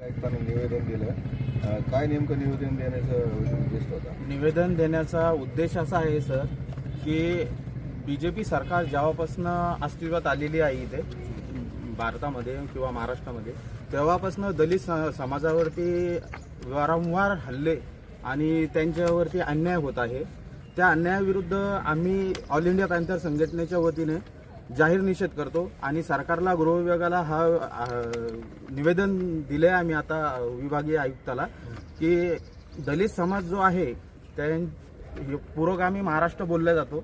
आयुक्तांनी निवेदन दिलं. काय नेमकं निवेदन देण्याचं उद्देश होता? निवेदन देण्याचा उद्देश असा आहे सर की बी जे पी सरकार जेव्हापासून अस्तित्वात आलेली आहे इथे भारतामध्ये किंवा महाराष्ट्रामध्ये तेव्हापासून दलित स- समाजावरती वारंवार हल्ले आणि त्यांच्यावरती अन्याय होत आहे. त्या अन्यायाविरुद्ध आम्ही ऑल इंडिया पॅन्थर संघटनेच्या वतीने जाहीर निषेध करतो आणि सरकारला गृह विभागाला हा निवेदन दिले आम्ही आता विभागीय आयुक्ताला की दलित समाज जो आहे त्या पुरोगामी महाराष्ट्र बोलला जातो.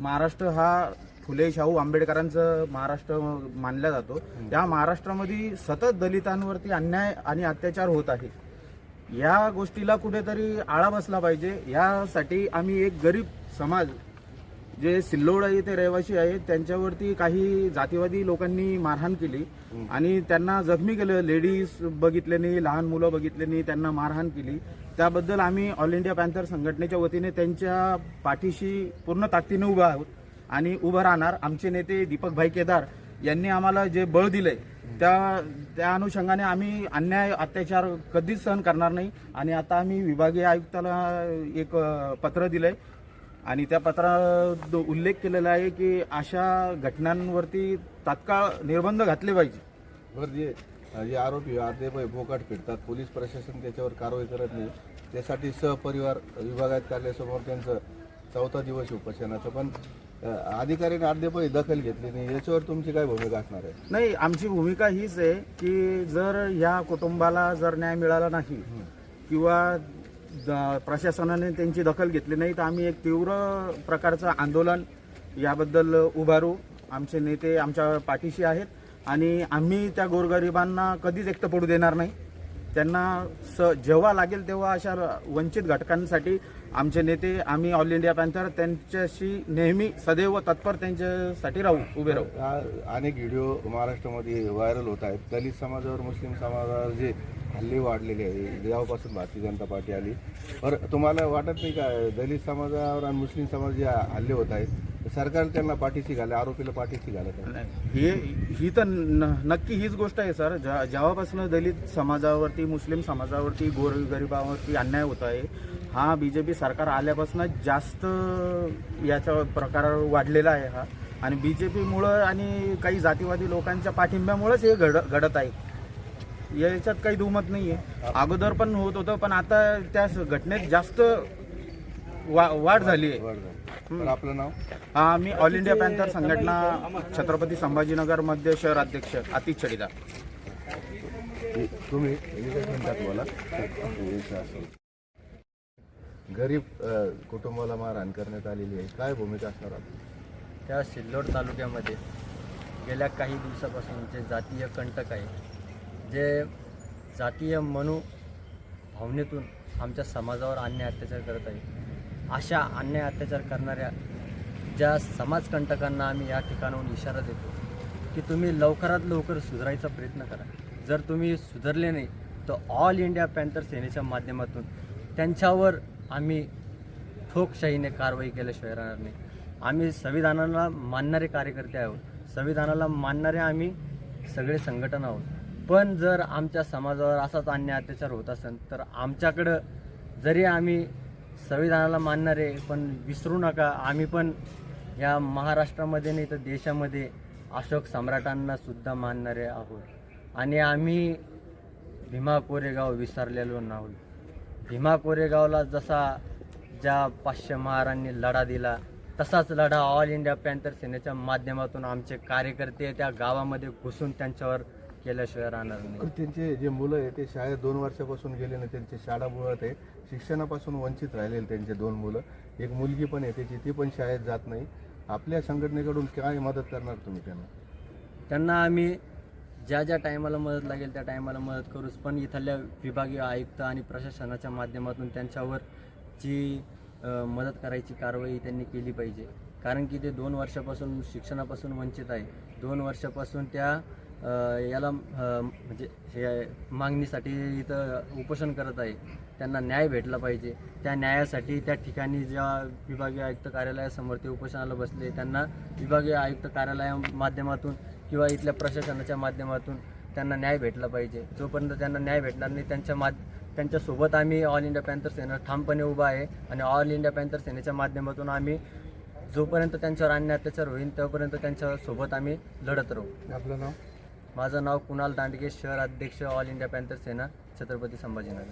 महाराष्ट्र हा फुले शाहू आंबेडकरांचं महाराष्ट्र मानला जातो. या महाराष्ट्रामध्ये सतत दलितांवरती अन्याय आणि अत्याचार होत आहे. या गोष्टीला कुठेतरी आळा बसला पाहिजे. यासाठी आम्ही एक गरीब समाज जे सिल्लोड येथे रहिवासी आहेत त्यांच्यावरती काही जातीवादी लोकांनी मारहाण केली. आणि त्यांना जखमी केलं. लेडीज बघितले नाही लहान मुलं बघितले नाही त्यांना मारहाण केली. त्याबद्दल आम्ही ऑल इंडिया पॅन्थर संघटनेच्या वतीने त्यांच्या पाठीशी पूर्ण ताकदीने उभा आहोत आणि उभं राहणार आमचे नेते दीपक भाई केदार यांनी आम्हाला जे बळ दिलंय त्या त्या अनुषंगाने आम्ही अन्याय अत्याचार कधीच सहन करणार नाही. आणि आता आम्ही विभागीय आयुक्ताला एक पत्र दिलंय. आणि त्या पत्रात उल्लेख केलेला आहे की अशा घटनांवरती तात्काळ निर्बंध घातले पाहिजे. बरं जे जे आरोपी अद्याप बोकाट फिरतात. पोलीस प्रशासन त्याच्यावर कारवाई करत नाही. त्यासाठी सहपरिवार विभागात कार्यालयासमोर त्यांचं चौथा दिवस उपोषणाचं. पण अधिकाऱ्यांनी अद्याप दखल घेतली नाही. याच्यावर तुमची काय भूमिका असणार आहे? नाही आमची भूमिका हीच आहे की जर या कुटुंबाला जर न्याय मिळाला नाही किंवा प्रशासनाने त्यांची दखल घेतली नाही. तर आम्ही एक तीव्र प्रकारचं आंदोलन याबद्दल उभारू. आमचे नेते आमच्या पाठीशी आहेत. आणि आम्ही त्या गोरगरिबांना कधीच एकटं पडू देणार नाही. त्यांना स जेव्हा लागेल तेव्हा अशा वंचित घटकांसाठी आमचे नेते आम्ही ऑल इंडिया पॅन्थर त्यांच्याशी नेहमी सदैव तत्पर त्यांच्यासाठी राहू उभे राहू. अनेक व्हिडिओ महाराष्ट्रामध्ये व्हायरल होत आहेत. दलित समाजावर मुस्लिम समाजावर जे हल्ली वाढलेले आहे. जेव्हापासून भारतीय जनता पार्टी आली. बरं तुम्हाला वाटत नाही का दलित समाजावर आणि मुस्लिम समाज जे हल्ले होत आहेत? सरकार त्यांना पाठीशी घाले आरोपीला पाठीशी घालत हे ही तर न- नक्की हीच गोष्ट आहे सर. ज्या- जेव्हापासून दलित समाजावरती मुस्लिम समाजावरती गोरगरिबावरती अन्याय होत आहे हा बी जे पी सरकार आल्यापासून जास्त याचा प्रकार वाढलेला आहे हा. आणि बी जे पीमुळं आणि काही जातीवादी लोकांच्या पाठिंब्यामुळंच हे घड घडत आहे. याच्यात काही दुमत नाही आहे अगोदर पण होत होतं पण आता त्या घटनेत जास्त वा वाढ झाली. आहे आपलं नाव? हा मी ऑल इंडिया पॅन्थर संघटना छत्रपती संभाजीनगर मध्य शहर अध्यक्ष अतिश चढीदार. हे तुम्ही. गरीब कुटुंबाला मारहाण करण्यात आलेली आहे. काय भूमिका असणार आपली? त्या सिल्लोड तालुक्यामध्ये गेल्या काही दिवसापासून जे जातीय कंटक आहे जे जातीय मनु भावनेतून आमच्या समाजावर अन्याय अत्याचार करत आहे. अशा अन्याय अत्याचार करणाऱ्या ज्या समाजकंटकांना आम्ही या ठिकाणाहून इशारा देतो की तुम्ही लवकरात लवकर सुधारायचा प्रयत्न करा. जर तुम्ही सुधारले नाही तर ऑल इंडिया पॅन्थर सेनेच्या माध्यमातून त्यांच्यावर आम्ही ठोकशाहीने कारवाई केल्याशिवाय राहणार नाही. आम्ही संविधानाला मानणारे कार्यकर्ते आहोत. संविधानाला मानणारे आम्ही सगळे संघटना आहोत. पण जर आमच्या समाजावर असाच अन्याय अत्याचार होत असेल तर आमच्याकडं जरी आम्ही संविधानाला मानणारे पण विसरू नका. आम्ही पण या महाराष्ट्रामध्ये नाही तर देशामध्ये अशोक सम्राटांना सुद्धा मानणारे आहोत. आणि आम्ही भीमा कोरेगाव विसरलेलो नाही. भीमा कोरेगावला जसा ज्या पाचशे महारांनी लढा दिला तसाच लढा ऑल इंडिया पॅन्थर सेनेच्या माध्यमातून आमचे कार्यकर्ते त्या गावामध्ये घुसून त्यांच्यावर केल्याशिवाय राहणार नाही. त्यांचे जे मुलं आहे ते शाळेत दोन वर्षापासून गेले नाही त्यांची शाळा मुळात आहे. शिक्षणापासून वंचित राहिलेले त्यांचे दोन मुलं. एक मुलगी पण आहे त्याची ती पण शाळेत जात नाही. आपल्या संघटनेकडून काय मदत करणार तुम्ही त्यांना? त्यांना आम्ही ज्या ज्या टायमाला मदत लागेल त्या टायमाला मदत करूच. पण इथल्या विभागीय आयुक्त आणि प्रशासनाच्या माध्यमातून त्यांच्यावर जी मदत करायची कारवाई त्यांनी केली पाहिजे. कारण की ते दोन वर्षापासून शिक्षणापासून वंचित आहे. दोन वर्षापासून त्या याला म्हणजे हे मागणीसाठी इथं उपोषण करत आहे. त्यांना न्याय भेटला पाहिजे. त्या न्यायासाठी त्या ठिकाणी ज्या विभागीय आयुक्त कार्यालयासमोर ते उपोषणाला बसले त्यांना विभागीय आयुक्त कार्यालया माध्यमातून किंवा इथल्या प्रशासनाच्या माध्यमातून त्यांना न्याय भेटला पाहिजे. जोपर्यंत त्यांना न्याय भेटणार नाही त्यांच्या माध त्यांच्यासोबत आम्ही ऑल इंडिया पॅन्थर सेना ठामपणे उभा आहे आणि ऑल इंडिया पॅन्थर सेनेच्या माध्यमातून आम्ही जोपर्यंत त्यांच्यावर अन्य अत्याचार होईल तोपर्यंत त्यांच्यासोबत आम्ही लढत राहू. आपलं नाव? माझं नाव कुणाल दांडगे शहर अध्यक्ष all India panther Sena Chhatrapati Sambhajinagar.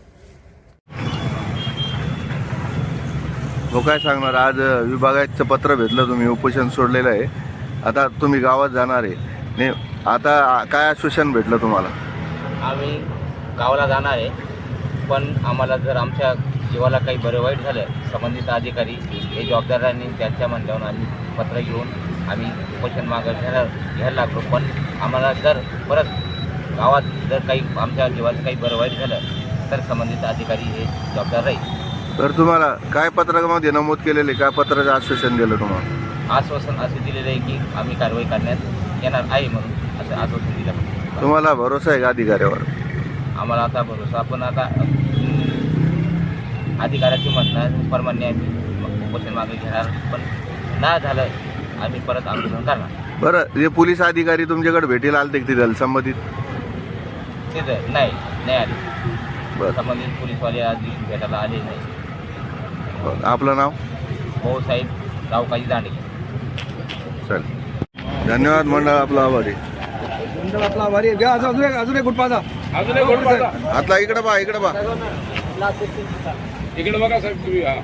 हो काय सांगणार? आज विभागाचं पत्र भेटलं तुम्ही उपोषण सोडलेलं आहे. आता तुम्ही गावात जाणार आहे. ने आता काय आश्वासन भेटलं तुम्हाला? आम्ही गावाला जाणार आहे पण आम्हाला जर आमच्या जीवाला काही बरं वाईट झालं संबंधित अधिकारी हे जबाबदारांनी त्यांच्या म्हणल्यावर आम्ही पत्र घेऊन आम्ही उपोषण मागं घ्यायला घ्यायला लागलो. पण आम्हाला जर परत गावात जर काही आमच्या जीवाचं काही बरं वाईट झालं तर संबंधित अधिकारी हे जबाबदार राहील. तर तुम्हाला काय पत्रकामध्ये नमूद केलेले? काय पत्राचं आश्वासन दिलं तुम्हाला? आश्वासन असे दिलेलं आहे की आम्ही कारवाई करण्यात येणार आहे म्हणून असं आश्वासन दिलं. तुम्हाला भरोसा आहे का अधिकाऱ्यावर? आम्हाला आता भरोसा. आपण आता अधिकाराची म्हणणं परमान्य आम्ही उपोषण मागे घेणार. पण नाही झालं आम्ही परत आंदोलन करणार. बरं जे पोलीस अधिकारी तुमच्याकडे भेटीला आलते का तिथं संबंधित? तिथं नाही नाही आले. बरं. संबंधित पोलीसवाले आधी भेटायला आले नाही. बरं. आपलं नाव? भाऊसाहेब रावकाजी दांडे चल. धन्यवाद मंडळ आपला आभारी. आपला भारी घ्या अजून एक अजून एक गुट पाजा आतला इकडे बा इकडे बा इकडे बघा साहेब तुम्ही हा.